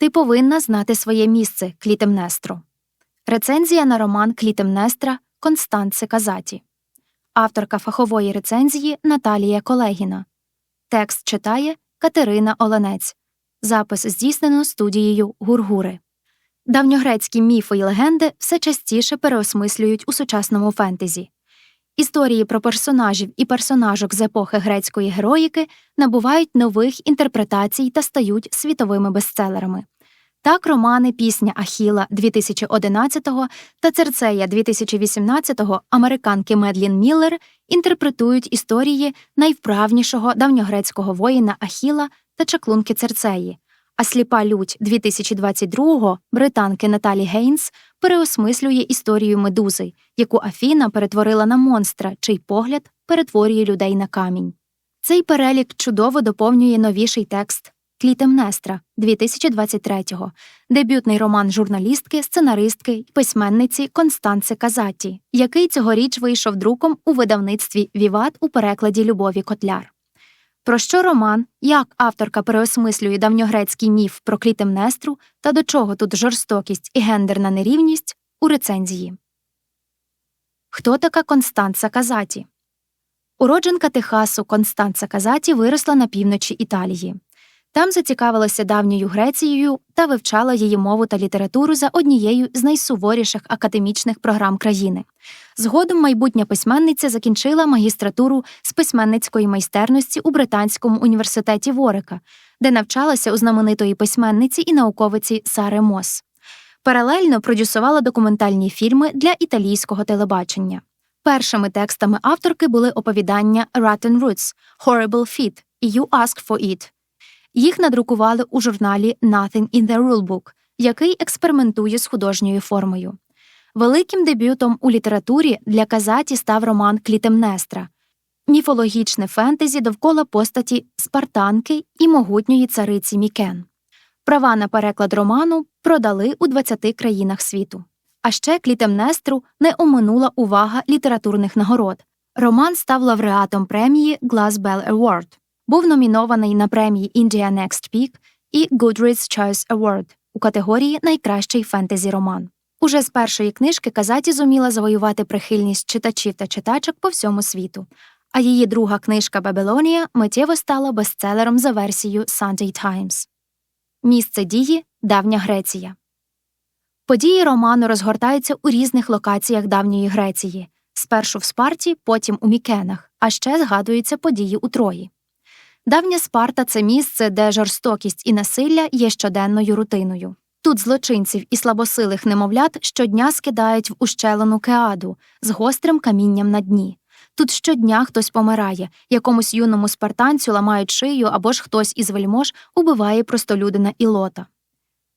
Ти повинна знати своє місце Клітемнестру. Рецензія на роман Клітемнестра Констанце Казаті. Авторка фахової рецензії Наталія Колегіна. Текст читає Катерина Оленець. Запис здійснено студією Гургури. Давньогрецькі міфи й легенди все частіше переосмислюють у сучасному фентезі. Історії про персонажів і персонажок з епохи грецької героїки набувають нових інтерпретацій та стають світовими бестселерами. Так, романи Пісня Ахіла 2011 та Церцея 2018 американки Медлін Міллер інтерпретують історії найвправнішого давньогрецького воїна Ахіла та чаклунки Церцеї, а сліпа лють 2022 британки Наталі Гейнс переосмислює історію медузи, яку Афіна перетворила на монстра, чий погляд перетворює людей на камінь. Цей перелік чудово доповнює новіший текст Клітемнестра 2023-го, дебютний роман журналістки, сценаристки й письменниці Констанце Казаті, який цьогоріч вийшов друком у видавництві Віват у перекладі Любові Котляр. Про що роман, як авторка переосмислює давньогрецький міф про Клітемнестру та до чого тут жорстокість і гендерна нерівність у рецензії. Хто така Констанца Казаті? Уродженка Техасу Констанца Казаті виросла на півночі Італії. Там зацікавилася давньою Грецією та вивчала її мову та літературу за однією з найсуворіших академічних програм країни. Згодом майбутня письменниця закінчила магістратуру з письменницької майстерності у Британському університеті Ворика, де навчалася у знаменитої письменниці і науковиці Сари Мос. Паралельно продюсувала документальні фільми для італійського телебачення. Першими текстами авторки були оповідання Rotten Roots, Horrible Feet і You Ask for It. Їх надрукували у журналі Nothing in the Rulebook, який експериментує з художньою формою. Великим дебютом у літературі для Казаті став роман Клітемнестра, міфологічне фентезі довкола постаті спартанки і могутньої цариці Мікен. Права на переклад роману продали у 20 країнах світу. А ще Клітемнестру не оминула увага літературних нагород. Роман став лауреатом премії Glass Bell Award був номінований на премії India Next Peak і Goodreads Choice Award у категорії Найкращий фентезі роман. Уже з першої книжки Казаті зуміла завоювати прихильність читачів та читачок по всьому світу, а її друга книжка Бабилонія миттєво стала бестселером за версією Sunday Times. Місце дії Давня Греція. Події роману розгортаються у різних локаціях давньої Греції, спершу в Спарті, потім у Мікенах, а ще згадуються події у Трої. Давня Спарта це місце, де жорстокість і насилля є щоденною рутиною. Тут злочинців і слабосилих немовлят щодня скидають в ущелину кеаду з гострим камінням на дні. Тут щодня хтось помирає, якомусь юному спартанцю ламають шию або ж хтось із вельмож убиває простолюдина і лота.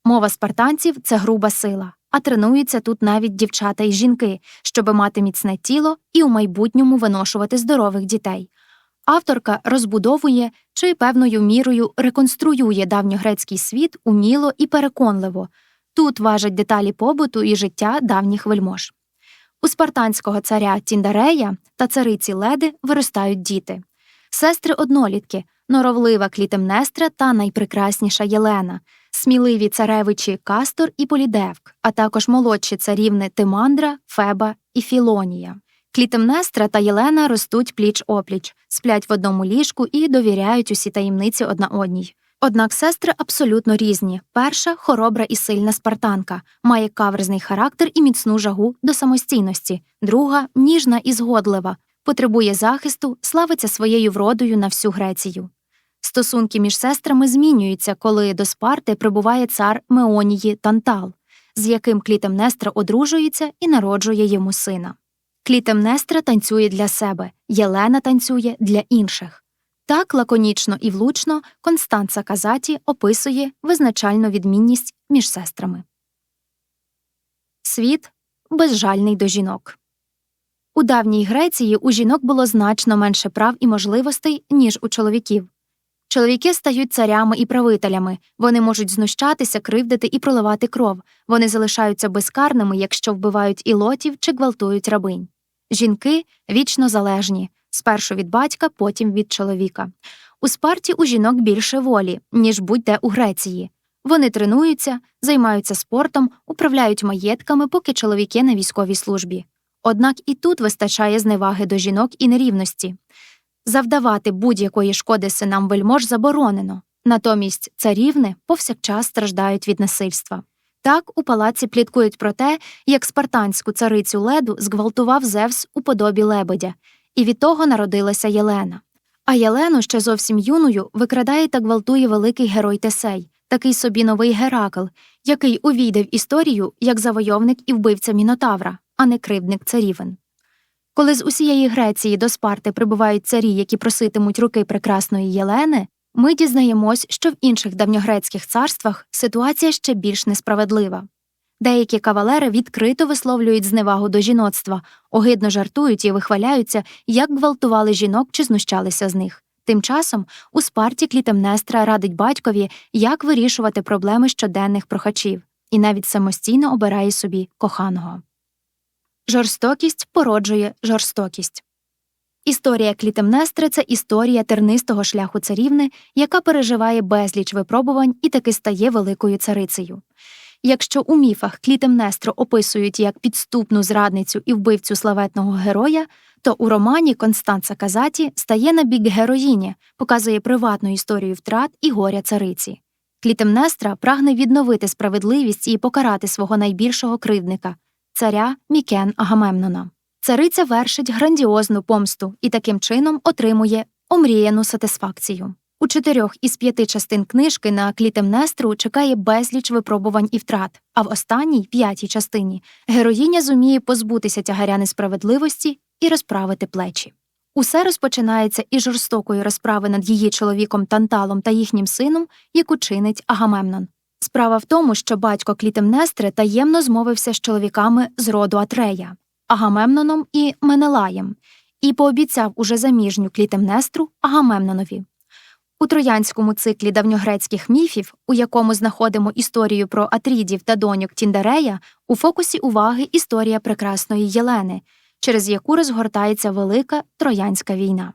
Мова спартанців це груба сила, а тренуються тут навіть дівчата і жінки, щоби мати міцне тіло і у майбутньому виношувати здорових дітей. Авторка розбудовує чи певною мірою реконструює давньогрецький світ уміло і переконливо. Тут важать деталі побуту і життя давніх вельмож. У спартанського царя Тіндарея та цариці Леди виростають діти, сестри однолітки, норовлива Клітемнестра та найпрекрасніша Єлена, сміливі царевичі Кастор і Полідевк, а також молодші царівни Тимандра, Феба і Філонія. Клітемнестра та Єлена ростуть пліч опліч, сплять в одному ліжку і довіряють усі таємниці одна одній. Однак сестри абсолютно різні. Перша хоробра і сильна спартанка, має каверзний характер і міцну жагу до самостійності, друга ніжна і згодлива, потребує захисту, славиться своєю вродою на всю Грецію. Стосунки між сестрами змінюються, коли до Спарти прибуває цар Меонії Тантал, з яким Клітемнестра одружується і народжує йому сина. Клітемнестра танцює для себе, Єлена танцює для інших. Так лаконічно і влучно Констанца Казаті описує визначальну відмінність між сестрами. Світ безжальний до жінок. У давній Греції у жінок було значно менше прав і можливостей, ніж у чоловіків. Чоловіки стають царями і правителями, вони можуть знущатися, кривдити і проливати кров, вони залишаються безкарними, якщо вбивають ілотів чи гвалтують рабинь. Жінки вічно залежні спершу від батька, потім від чоловіка. У спарті у жінок більше волі, ніж будь-де у Греції. Вони тренуються, займаються спортом, управляють маєтками, поки чоловіки на військовій службі. Однак і тут вистачає зневаги до жінок і нерівності. Завдавати будь-якої шкоди синам вельмож заборонено, натомість царівни повсякчас страждають від насильства. Так у палаці пліткують про те, як спартанську царицю леду зґвалтував Зевс у подобі лебедя, і від того народилася Єлена. А Єлену ще зовсім юною викрадає та гвалтує великий герой Тесей, такий собі новий Геракл, який увійде в історію як завойовник і вбивця Мінотавра, а не кривдник царівен. Коли з усієї Греції до Спарти прибувають царі, які проситимуть руки прекрасної Єлени, ми дізнаємось, що в інших давньогрецьких царствах ситуація ще більш несправедлива. Деякі кавалери відкрито висловлюють зневагу до жіноцтва, огидно жартують і вихваляються, як гвалтували жінок чи знущалися з них. Тим часом у Спарті Клітемнестра радить батькові, як вирішувати проблеми щоденних прохачів, і навіть самостійно обирає собі коханого. Жорстокість породжує жорстокість. Історія Клітемнестри це історія тернистого шляху царівни, яка переживає безліч випробувань і таки стає великою царицею. Якщо у міфах Клітемнестру описують як підступну зрадницю і вбивцю славетного героя, то у романі Констанца Казаті стає на бік героїні, показує приватну історію втрат і горя цариці. Клітемнестра прагне відновити справедливість і покарати свого найбільшого кривдника царя Мікен Агамемнона. Цариця вершить грандіозну помсту і таким чином отримує омріяну сатисфакцію. У чотирьох із п'яти частин книжки на Клітемнестру чекає безліч випробувань і втрат, а в останній п'ятій частині героїня зуміє позбутися тягаря несправедливості і розправити плечі. Усе розпочинається із жорстокої розправи над її чоловіком Танталом та їхнім сином, яку чинить Агамемнон. Справа в тому, що батько Клітемнестри таємно змовився з чоловіками з роду Атрея, Агамемноном і Менелаєм, і пообіцяв уже заміжню Клітемнестру Агамемнонові. У троянському циклі давньогрецьких міфів, у якому знаходимо історію про Атрідів та доньок Тіндарея, у фокусі уваги історія прекрасної Єлени, через яку розгортається велика троянська війна.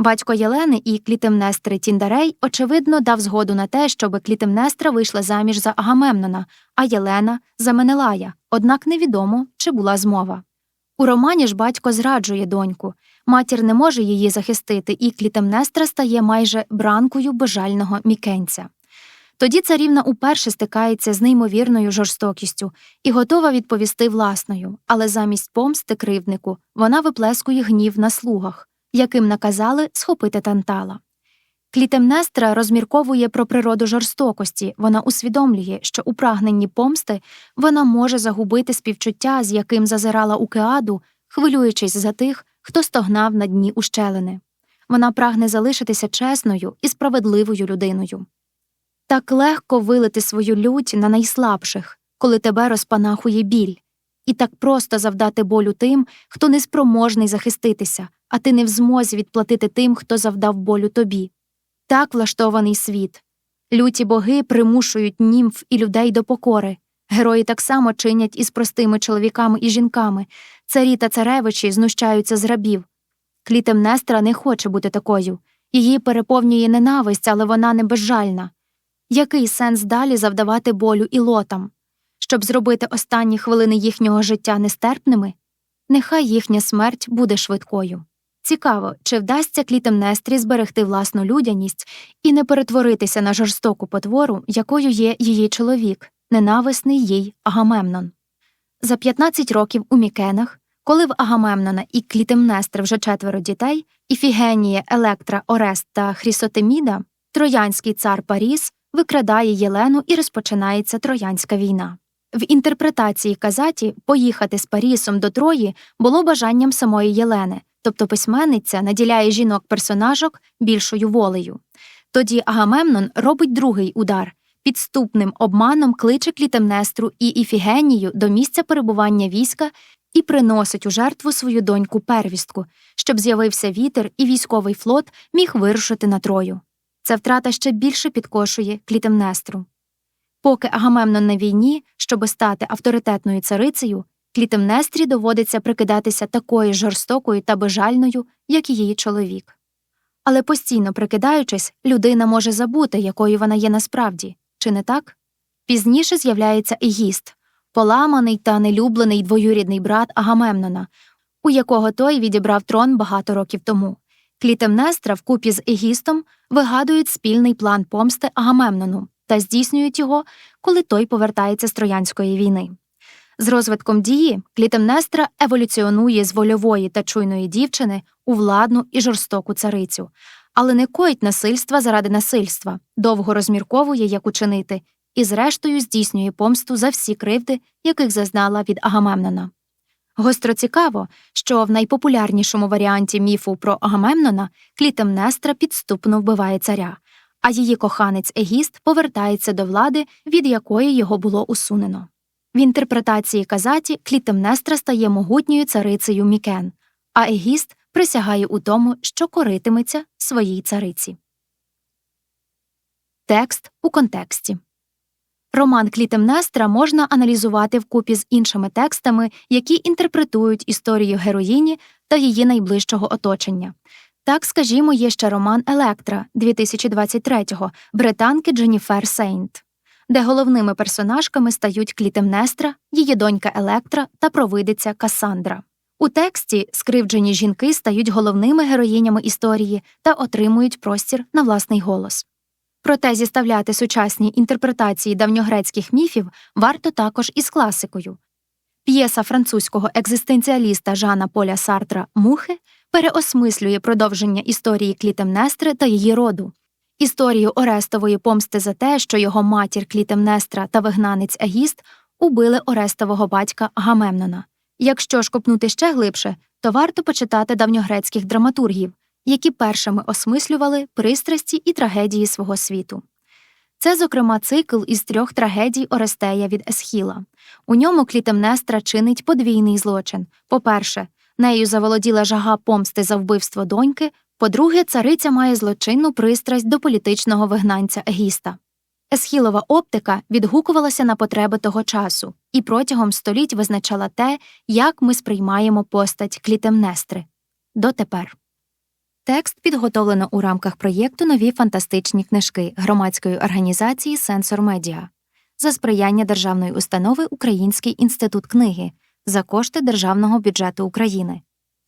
Батько Єлени і Клітемнестри Тіндарей, очевидно, дав згоду на те, щоб Клітемнестра вийшла заміж за Агамемнона, а Єлена за Менелая, однак невідомо, чи була змова. У романі ж батько зраджує доньку, матір не може її захистити, і Клітемнестра стає майже бранкою бажального мікенця. Тоді царівна уперше стикається з неймовірною жорстокістю і готова відповісти власною, але замість помсти кривднику вона виплескує гнів на слугах, яким наказали схопити тантала. Клітемнестра розмірковує про природу жорстокості, вона усвідомлює, що у прагненні помсти вона може загубити співчуття, з яким зазирала у Кеаду, хвилюючись за тих, хто стогнав на дні ущелини. Вона прагне залишитися чесною і справедливою людиною. Так легко вилити свою лють на найслабших, коли тебе розпанахує біль, і так просто завдати болю тим, хто неспроможний захиститися, а ти не в змозі відплатити тим, хто завдав болю тобі. Так влаштований світ. Люті боги примушують німф і людей до покори. Герої так само чинять із простими чоловіками і жінками, царі та царевичі знущаються з рабів. Клітемнестра не хоче бути такою, її переповнює ненависть, але вона не безжальна. Який сенс далі завдавати болю і лотам? Щоб зробити останні хвилини їхнього життя нестерпними? Нехай їхня смерть буде швидкою. Цікаво, чи вдасться Клітемнестрі зберегти власну людяність і не перетворитися на жорстоку потвору, якою є її чоловік, ненависний їй Агамемнон. За 15 років у Мікенах, коли в Агамемнона і Клітемнестри вже четверо дітей, Іфігенія, Електра, Орест та Хрісотеміда, троянський цар Паріс викрадає Єлену і розпочинається Троянська війна. В інтерпретації Казаті поїхати з Парісом до Трої було бажанням самої Єлени, тобто письменниця наділяє жінок персонажок більшою волею. Тоді Агамемнон робить другий удар підступним обманом кличе Клітемнестру і Іфігенію до місця перебування війська і приносить у жертву свою доньку первістку, щоб з'явився вітер і військовий флот міг вирушити на Трою. Ця втрата ще більше підкошує Клітемнестру. Поки Агамемнон на війні, щоби стати авторитетною царицею, Клітемнестрі доводиться прикидатися такою жорстокою та бежальною, як її чоловік. Але постійно прикидаючись, людина може забути, якою вона є насправді, чи не так? Пізніше з'являється Егіст, поламаний та нелюблений двоюрідний брат Агамемнона, у якого той відібрав трон багато років тому. Клітемнестра вкупі з Егістом вигадують спільний план помсти Агамемнону та здійснюють його, коли той повертається з Троянської війни. З розвитком дії Клітемнестра еволюціонує з вольової та чуйної дівчини у владну і жорстоку царицю, але не коїть насильства заради насильства, довго розмірковує, як учинити, і, зрештою, здійснює помсту за всі кривди, яких зазнала від Агамемнона. Гостро цікаво, що в найпопулярнішому варіанті міфу про Агамемнона Клітемнестра підступно вбиває царя, а її коханець Егіст повертається до влади, від якої його було усунено. В інтерпретації Казаті Клітемнестра стає могутньою царицею Мікен, а Егіст присягає у тому, що коритиметься своїй цариці. Текст у контексті Роман Клітемнестра можна аналізувати вкупі з іншими текстами, які інтерпретують історію героїні та її найближчого оточення. Так, скажімо, є ще роман Електра 2023-го британки Дженніфер Сейнт, де головними персонажками стають Клітемнестра, її донька Електра та провидиця Касандра. У тексті скривджені жінки стають головними героїнями історії та отримують простір на власний голос. Проте зіставляти сучасні інтерпретації давньогрецьких міфів варто також із класикою. П'єса французького екзистенціаліста Жана Поля Сартра Мухи переосмислює продовження історії Клітемнестри та її роду, історію Орестової помсти за те, що його матір Клітемнестра та вигнанець Егіст убили Орестового батька Гамемнона. Якщо ж копнути ще глибше, то варто почитати давньогрецьких драматургів, які першими осмислювали пристрасті і трагедії свого світу. Це, зокрема, цикл із трьох трагедій Орестея від Есхіла. У ньому Клітемнестра чинить подвійний злочин. По-перше, нею заволоділа жага помсти за вбивство доньки, по-друге, цариця має злочинну пристрасть до політичного вигнанця Егіста. Есхілова оптика відгукувалася на потреби того часу і протягом століть визначала те, як ми сприймаємо постать Клітемнестри. Дотепер. Текст підготовлено у рамках проєкту Нові фантастичні книжки громадської організації Сенсор Медіа за сприяння державної установи Український інститут книги за кошти Державного бюджету України.